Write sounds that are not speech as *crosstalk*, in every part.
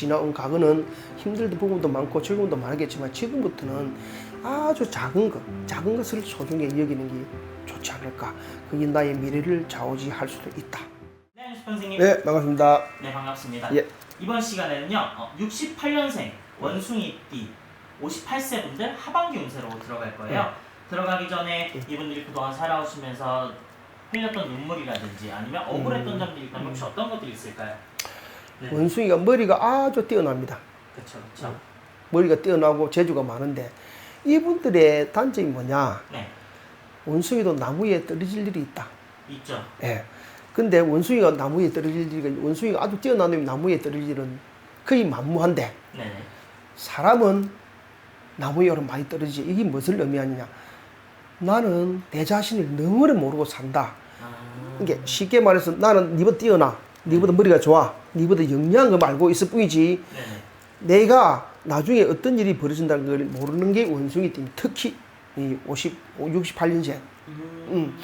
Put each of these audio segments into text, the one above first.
지나온 과거는 힘들던 부분도 많고 즐거움도 많겠지만 지금부터는 아주 작은 것, 작은 것을 소중히 여기는 게 좋지 않을까. 그게 나의 미래를 좌우지할 수도 있다. 네, 선생님. 네, 반갑습니다. 네, 반갑습니다. 예. 이번 시간에는요, 어, 68년생 원숭이띠 58세 분들 하반기 운세로 들어갈 거예요. 네. 들어가기 전에 이분들이 그동안 살아오시면서 흘렸던 눈물이라든지 아니면 억울했던 음. 점들이 있다면 혹시 어떤 것들이 있을까요? 네. 원숭이가 머리가 아주 뛰어납니다. 그렇죠, 그렇죠. 머리가 뛰어나고 재주가 많은데 이분들의 단점이 뭐냐? 네, 원숭이도 나무에 떨어질 일이 있다. 있죠. 예. 근데 원숭이가 나무에 떨어질 일이 원숭이가 아주 뛰어난 놈이 나무에 떨어질 일은 거의 만무한데 네, 네. 사람은 나무에 오르 많이 떨어지지. 이게 무엇을 의미하느냐? 나는 내 자신을 너무나 모르고 산다. 아, 이게 쉽게 말해서 나는 니보다 뛰어나. 니보다 머리가 좋아. 니보다 영리한 거 알고 있을 뿐이지. 네, 네. 내가 나중에 어떤 일이 벌어진다는 걸 모르는 게 원숭이 팀. 특히 이 50, 68년생. 음.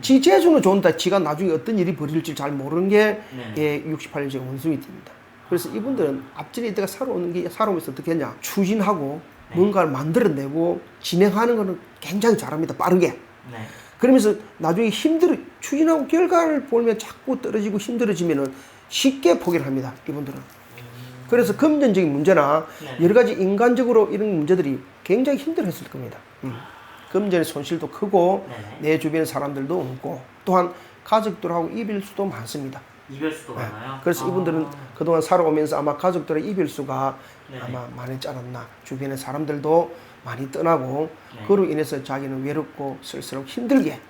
지 재주는 좋은데 지가 나중에 어떤 일이 벌어질지 잘 모르는 게 네. 예, 68년생 원숭이 팀입니다. 그래서 이분들은 앞전에 이때가 살아오는 게 살아오면서 어떻게 했냐 추진하고 네. 뭔가를 만들어내고 진행하는 거는 굉장히 잘합니다. 빠르게. 네. 그러면서 나중에 힘들어 추진하고 결과를 보면 자꾸 떨어지고 힘들어지면은 쉽게 포기를 합니다. 이분들은. 그래서 금전적인 문제나 네. 여러 가지 인간적으로 이런 문제들이 굉장히 힘들었을 겁니다. 음. 금전의 손실도 크고 네, 네. 내 주변 사람들도 없고 또한 가족들하고 이별수도 많습니다. 이별수도 네. 많아요. 그래서 아, 이분들은 그동안 살아오면서 아마 가족들의 이별수가 네네. 아마 많았지 않았나. 주변의 사람들도 많이 떠나고 네. 그로 인해서 자기는 외롭고 쓸쓸하고 힘들게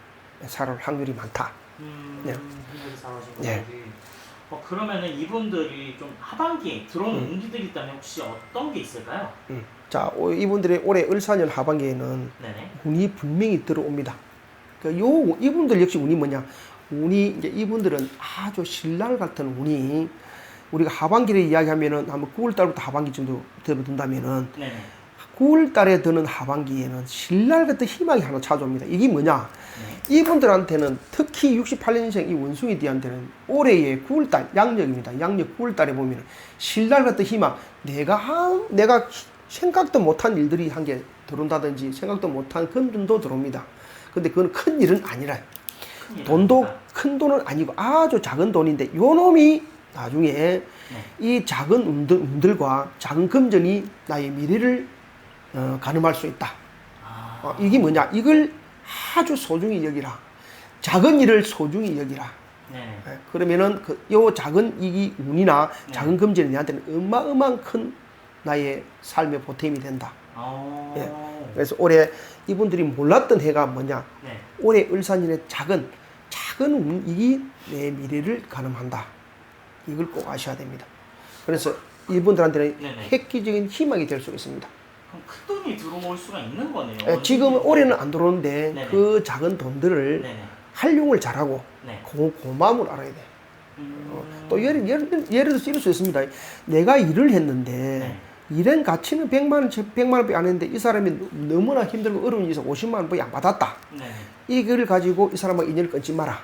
살아올 확률이 많다. 음, 네. 힘들게 살아오신 네. 분들이. 어, 그러면은 이분들이 좀 하반기에 들어온 음. 운기들이 있다면 혹시 어떤 게 있을까요? 음. 자, 오- 이분들의 올해 을사년 하반기에는 네네. 운이 분명히 들어옵니다. 그 요 이분들 역시 운이 뭐냐? 운이 이제 이분들은 아주 신랄 같은 운이 우리가 하반기를 이야기하면은 한번 9월 달부터 하반기 정도 되든다면은 네네. 9월 달에 드는 하반기에는 신랄 같은 희망이 하나 찾아옵니다. 이게 뭐냐? 네. 이분들한테는 특히 68년생 이 원숭이들한테는 올해의 9월 달 양력입니다. 양력 9월 달에 보면 신랄 같은 희망, 내가 한, 내가 생각도 못한 일들이 한 게 들어온다든지 생각도 못한 금전도 들어옵니다. 근데 그건 큰 일은 아니라 돈도. 큰 돈은 아니고 아주 작은 돈인데 요 놈이 나중에 네. 이 작은 운들, 운들과 작은 금전이 나의 미래를 어, 가늠할 수 있다. 아, 어, 이게 뭐냐? 이걸 아주 소중히 여기라. 작은 일을 소중히 여기라. 네네. 예, 그러면은 그, 요 작은 이기 운이나 네. 작은 금전이 나한테는 어마어마한 큰 나의 삶의 보탬이 된다. 어. 예. 그래서 올해 이분들이 몰랐던 해가 뭐냐? 네. 올해 을사년의 작은 작은 운이 내 미래를 가늠한다. 이걸 꼭 아셔야 됩니다. 그래서 이분들한테는 네네. 획기적인 희망이 될 수 있습니다. 그럼 큰 돈이 들어올 수가 있는 거네요. 예, 지금 원숭이. 올해는 안 들어오는데 네네. 그 작은 돈들을 네네. 활용을 잘하고 네. 고, 고마움을 알아야 돼. 음. 어, 또 예를, 예를, 들- 예를 들어서 이럴 수 있습니다. 내가 일을 했는데 네. 일한 가치는 100만 원, 100만 원밖에 안 했는데 이 사람이 너무나 힘들고 어려운 일에서 50만 원밖에 안 받았다. 네네. 이걸 가지고 이 사람과 인연을 끊지 마라.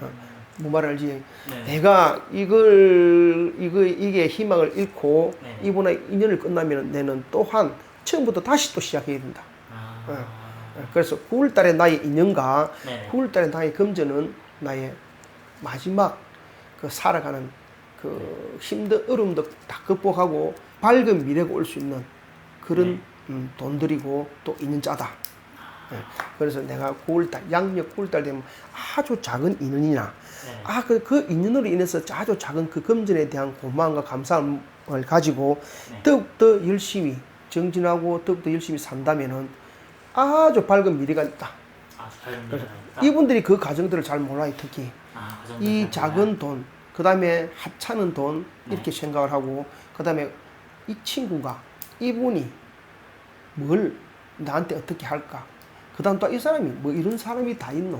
어, 뭐 말을 알지? 네네. 내가 이걸 이거 이게 희망을 잃고 네. 이분의 인연을 끝나면 내는 또한 처음부터 다시 또 시작해야 된다. 아. 어, 그래서 9월 달에 나의 인연과 네네. 9월 달에 나의 금전은 나의 마지막 그 살아가는 그 힘든 어려움도 다 극복하고 밝은 미래가 올 수 있는 그런 네. 음, 돈들이고 또 인연자다. 예, 그래서 내가 9월달 양력 9월달 되면 아주 작은 인연이나 네네. 아 그 그 인연으로 인해서 아주 작은 그 금전에 대한 고마움과 감사함을 가지고 네. 더욱더 열심히 정진하고 더욱더 열심히 산다면은 아주 밝은 미래가 있다. 밝은 미래가 있다. 이분들이 그 가정들을 잘 몰라요, 특히. 아, 그 이. 작은 돈, 그 다음에 하찮은 돈, 네. 이렇게 생각을 하고, 그 다음에 이 친구가, 이분이 뭘 나한테 어떻게 할까? 그 다음 또 이 사람이 뭐 이런 사람이 다 있노?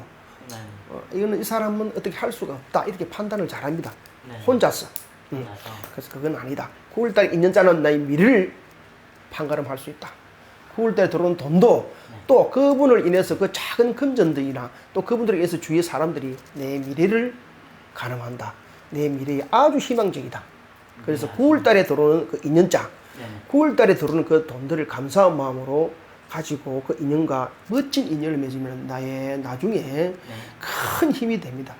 네. 어, 이거는 이 사람은 어떻게 할 수가 없다. 이렇게 판단을 잘 합니다. 네. 혼자서. 음. 혼자서. 그래서 그건 아니다. 9월달에 인연자는 나의 미래를 판가름할 수 있다. 9월달에 들어온 돈도 네. 또 그분을 인해서 그 작은 금전들이나 또 그분들에 의해서 주위의 사람들이 내 미래를 가늠한다. 내 미래에 아주 희망적이다. 그래서 9월 달에 들어오는 그 인연자, 네네. 9월 달에 들어오는 그 돈들을 감사한 마음으로 가지고 그 인연과 멋진 인연을 맺으면 나의 나중에 네. 큰 힘이 됩니다.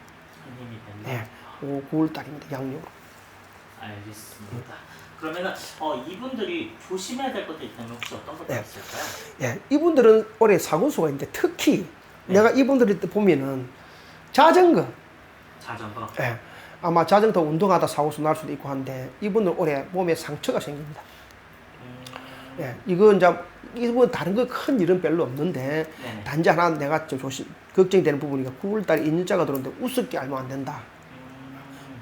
큰 힘이 된다. 네. 오, 9월 달입니다. 양력으로. 알겠습니다. 그러면은 어, 이분들이 조심해야 될 것도 있다면 혹시 어떤 것도 네. 있을까요? 예, 이분들은 올해 사고수가 있는데 특히 네. 내가 이분들을 보면은 자전거, 자전거. 예, 아마 자전거 운동하다 사고수 날 수도 있고 한데 이분들 올해 몸에 상처가 생깁니다. 음, 예, 이거 이제 이분 다른 거 큰 일은 별로 없는데 네네. 단지 하나 내가 좀 조심 걱정되는 부분이가 9월달 인자가 들어오는데 우습게 알면 안 된다.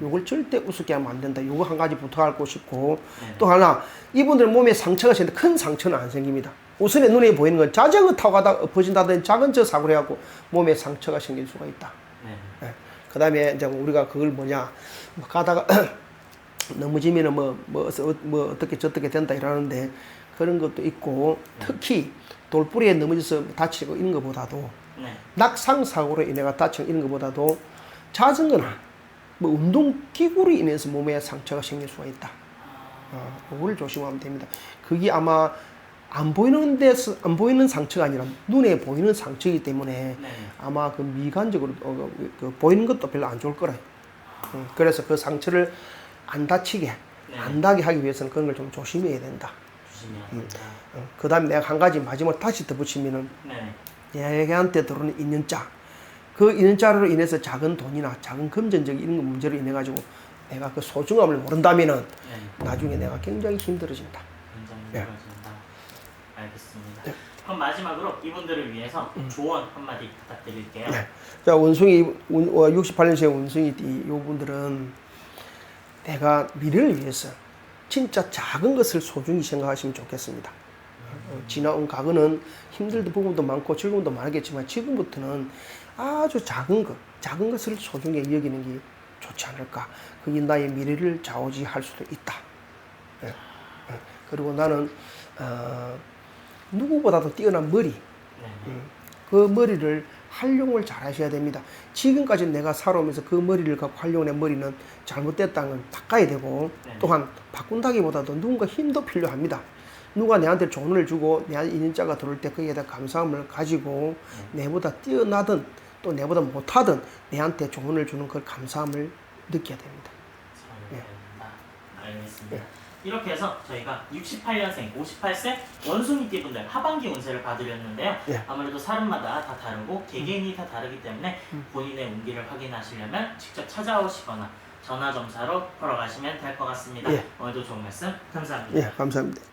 음, 요걸 절대 우습게 하면 안 된다. 요거 한 가지 부탁하고 싶고 네네. 또 하나 이분들 몸에 상처가 생기는데 큰 상처는 안 생깁니다. 우선에 눈에 보이는 건 자전거 타고 가다 엎어진다든지 작은 저 사고를 해갖고 몸에 상처가 생길 수가 있다. 그 다음에 이제 우리가 그걸 뭐냐 뭐 가다가 *clears throat* 넘어지면은 뭐, 뭐, 어서- 뭐 어떻게 저떻게 된다 이러는데 그런 것도 있고 특히 돌부리에 넘어져서 다치고 이런 것보다도 네. 낙상 사고로 인해가 다치고 이런 것보다도 자전거나 뭐 운동 기구로 인해서 몸에 상처가 생길 수가 있다. 어, 그걸 조심하면 됩니다. 그게 아마 안 보이는 데서 안 보이는 상처가 아니라 눈에 보이는 상처이기 때문에 네네. 아마 그 미관적으로 어, 그, 그 보이는 것도 별로 안 좋을 거라. 음, 그래서 그 상처를 안 다치게 네. 안 나게 하기 위해서는 그런 걸 좀 조심해야 된다. 조심해야 음. 된다. 어, 그다음에 내가 한 가지 마지막 다시 덧붙이면은 네네. 얘한테 들어오는 인연자 그 인연자로 인해서 작은 돈이나 작은 금전적 이런 거 문제로 인해 가지고 내가 그 소중함을 모른다면은 네. 나중에 내가 굉장히 힘들어진다. 굉장히 네. 힘들어진다. 알겠습니다. 그럼 마지막으로 이분들을 위해서 조언 한마디 부탁드릴게요. 음. 네. 자 원숭이 68년생 원숭이 띠 요 분들은 내가 미래를 위해서 진짜 작은 것을 소중히 생각하시면 좋겠습니다. 어, 지나온 과거는 힘들 부분도 많고 즐거움도 많겠지만 지금부터는 아주 작은 것, 작은 것을 소중히 여기는 게 좋지 않을까. 그게 나의 미래를 좌우지할 수도 있다. 예. 어, 그리고 나는 어, 누구보다도 뛰어난 머리, 네. 그 머리를 활용을 잘 하셔야 됩니다. 지금까지 내가 살아오면서 그 머리를 갖고 활용한 머리는 잘못됐다는 걸 바꿔야 되고 네. 또한 바꾼다기보다도 누군가 힘도 필요합니다. 누가 내한테 조언을 주고 내 인자가 들어올 때 거기에 대한 감사함을 가지고 내보다 뛰어나든 또 내보다 못하든 내한테 조언을 주는 그 감사함을 느껴야 됩니다. 예. 알겠습니다. 이렇게 해서 저희가 68년생, 58세 원숭이띠 분들 하반기 운세를 봐드렸는데요. 예. 아무래도 사람마다 다 다르고 개개인이 다 다르기 때문에 음. 본인의 운기를 확인하시려면 직접 찾아오시거나 전화 점사로 걸어가시면 될 것 같습니다. 예. 오늘도 좋은 말씀 감사합니다. 예, 감사합니다.